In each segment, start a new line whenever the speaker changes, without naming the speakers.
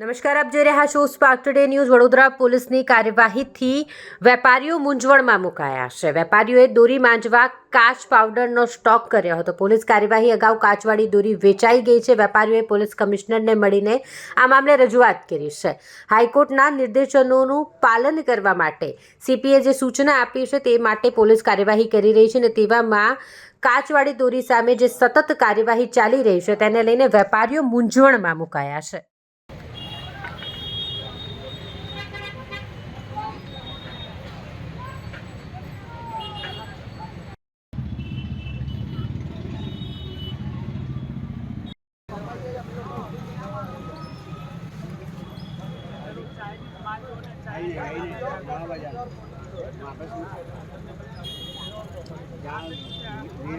નમસ્કાર, આપ જોઈ રહ્યા છો સ્પાર્ક ટુડે ન્યૂઝ વડોદરા પોલીસની કાર્યવાહીથી વેપારીઓ મૂંઝવણમાં મુકાયા છે. વેપારીઓએ દોરી માંજવા કાચ પાવડરનો સ્ટોક કર્યો હતો. પોલીસ કાર્યવાહી અગાઉ કાચવાળી દોરી વેચાઈ ગઈ છે. વેપારીઓએ પોલીસ કમિશનરને મળીને આ મામલે રજૂઆત કરી છે. હાઈકોર્ટના નિર્દેશનોનું પાલન કરવા માટે સીપીએ જે સૂચના આપી છે તે માટે પોલીસ કાર્યવાહી કરી રહી છે અને તેવામાં કાચવાળી દોરી સામે જે સતત કાર્યવાહી ચાલી રહી છે તેને લઈને વેપારીઓ મૂંઝવણમાં મુકાયા છે.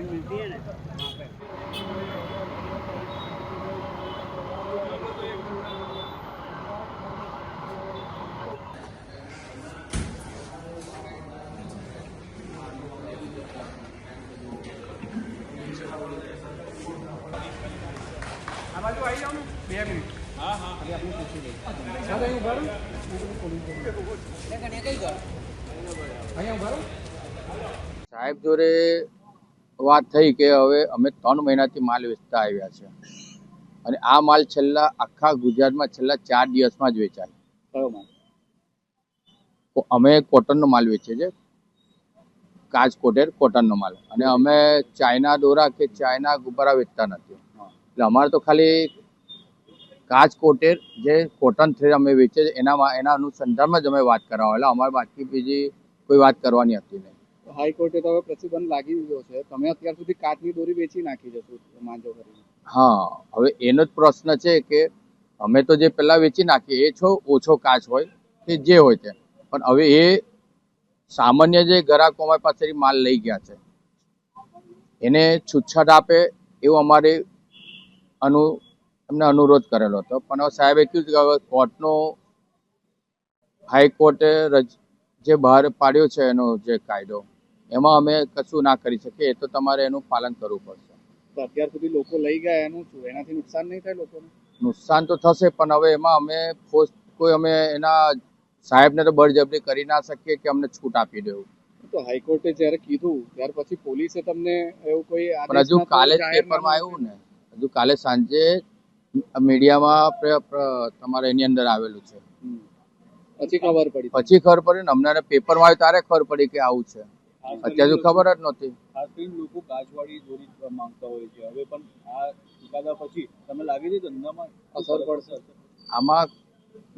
मिलती है ना वहाँ पे
हमारे आई जाओ ना भैया मिनट હા હા હવે આપણે પૂછી લઈએ સાહેબ અહીં ઊભા અહીંયા ઊભા
સાહેબ જોડે વાત થઈ કે હવે અમે ત્રણ મહિનાથી માલ વેચતા આવ્યા છે. અને આ માલ છેલ્લા આખા ગુજરાતમાં છેલ્લા ચાર દિવસમાં જ વેચાય.
કયો માલ?
તો અમે કોટનનો માલ વેચીએ છીએ. કોટેર કોટનનો માલ. અને અમે ચાઇના દોરા કે ચાઇના ગુબ્બારા વેચતા નથી. એટલે અમારે તો ખાલી કોટેર જે કોટન થ્રેડ અમે વેચીએ છે એનામાં એના અનુસંધાનમાં જ અમે વાત કરાવેલા. અમારે બાકી બીજી કોઈ વાત કરવાની હતી નહીં.
હાઈકોર્ટે તો હવે પ્રતિબંધ લાગી દીધો છે. તમે અત્યાર સુધી કાચની દોરી વેચી નાખી જશો માંજો કરીને?
હા હવે એનો જ પ્રશ્ન છે કે અમે તો જે પેલા વેચી નાખીએ એ છો ઓછો કાચ હોય કે જે હોય તે. પણ હવે એ સામાન્ય જે ગ્રાહકો અમારી પાસેથી માલ લઈ ગયા છે. એને છૂટછાટ આપે એવું અમારે અનુ એમને અનુરોધ કરેલો હતો. પણ હવે સાહેબે કીધું કે કોર્ટનો હાઈકોર્ટે જે બહાર પાડ્યો છે એનો જે કાયદો એમાં અમે કશું ના કરી શકીએ. એ તો તમારે એનું પાલન કરવું પડશે.
તો અત્યાર સુધી લોકો લઈ ગયા એનું શું? એનાથી નુકસાન નહીં થાય લોકોને?
નુકસાન તો થશે પણ હવે એમાં અમે ફોર્સ કોઈ અમે એના સાહેબને તો બળજબરી કરી ના શકીએ કે અમને છૂટ આપી દેવું
તો હાઈકોર્ટે જ્યારે કીધું ત્યાર પછી પોલીસે તમને એવું કોઈ
પણ હજુ કાલે પેપરમાં આવ્યું ને. હજુ કાલે સાંજે મીડિયામાં તમારે એની અંદર આવેલું છે.
પછી ખબર પડી.
પછી ખબર પડી ને અમને પેપરમાં આવ્યું ત્યારે ખબર પડી કે આવું છે. અત્યારે હજુ ખબર જ નહોતી.
ખાસ કરીને લોકો કાચવાળી દોરી માંગતા હોય છે. હવે પણ આ ચુકાદા પછી તમે લાગે છે ધંધામાં
અસર પડશે?
આમાં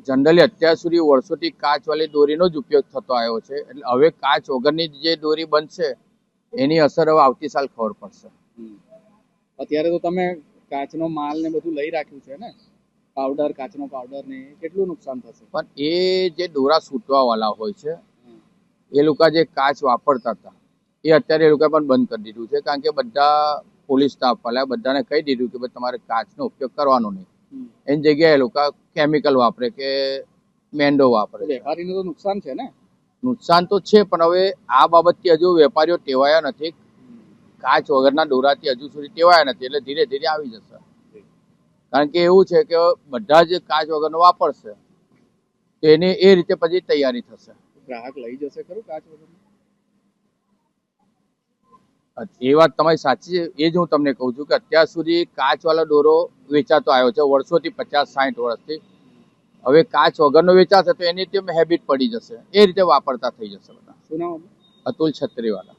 જનરલી અત્યાર સુધી વર્ષોથી કાચવાળી દોરીનો જ ઉપયોગ થતો આવ્યો છે. એટલે હવે કાચ વગરની જે દોરી બનશે એની અસર હવે આવતી સાલ ખબર પડશે.
અત્યારે તો તમે કાચનો માલ ને બધું લઈ રાખ્યું છે ને? પાવડર કાચનો પાવડર ને કેટલું નુકસાન થશે?
પણ એ જે દોરા સૂટવા વાળા હોય છે એ લોકો જે કાચ વાપરતા હતા એ અત્યારે એ લોકો પણ બંધ કરી દીધું છે. કારણ કે બધા પોલીસ સ્ટાફ વાળા બધાને કહી દીધું કે ભાઈ તમારે કાચનો ઉપયોગ કરવાનો નહીં. એની જગ્યાએ એ લોકો કેમિકલ વાપરે કે મેન્ડો વાપરે
વેપારીને તો નુકસાન છે ને?
નુકસાન તો છે પણ હવે આ બાબતથી હજુ વેપારીઓ ટેવાયા નથી. કાચ વગરના દોરાથી હજુ સુધી ટેવાયા નથી એટલે ધીરે ધીરે આવી જશે. કારણ કે એવું છે કે બધા જ કાચ વગરનો વાપરશે તો એની એ રીતે પછી તૈયારી થશે.
ગ્રાહક લઈ જશે ખરું કાચ વગર
એ વાત તમારી સાચી છે. એ જ હું તમને કહું છું કે અત્યાર સુધી કાચવાળો દોરો વેચાતો આવ્યો છે વર્ષોથી પચાસ સાઠ વર્ષથી. હવે કાચ વગરનો વેચાશે તો એની તેમ હેબિટ પડી જશે. એ રીતે વાપરતા થઈ જશે બધા. અતુલ છત્રીવાલા.